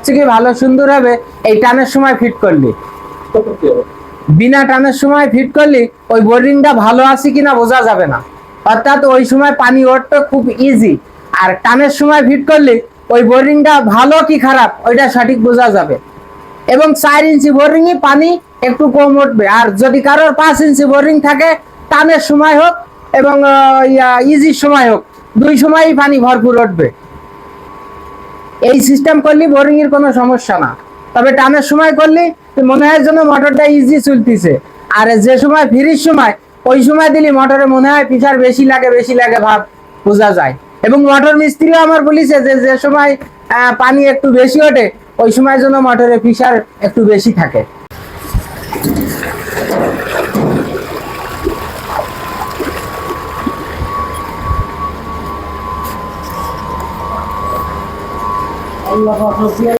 সবথেকে ভালো সুন্দর হবে? এই টানের সময় ফিট করলি। বিনা টানের সময় ফিট করলি, ওই বোরিংটা ভালো আছে কিনা বোঝা যাবে না। অর্থাৎ ওই সময় পানি ওঠতে খুব ইজি আর টানের সময় ফিট করলে, ওই বোরিংটা ভালো কি খারাপ, ওইটা সঠিক বোঝা যাবে। এবং চার ইঞ্চি বোরিং পানি একটু কম উঠবে। আর যদি কারোর পাঁচ ইঞ্চি বোরিং থাকে, টানের সময় হোক এবং ইজির সময় হোক, দুই সময়ই পানি ভরপুর উঠবে। এই সিস্টেম করলে বোরিং এর কোনো সমস্যা না। তবে টানের সময় করলে মনে হয় যেন মোটরটা ইজি চলতেছে। আর যে সময় ফ্রির সময়, ওই সময় দিলে মোটরে মনে হয় পিছার বেশি লাগে বেশি লাগে ভাব, বোঝা যায়। এবং মোটর মিস্ত্রিও আমার বলিছে যে যে সময় পানি একটু বেশি ওঠে, ওই সময় জন্য মোটরে পিসার একটু বেশি থাকে। اللغة الروسية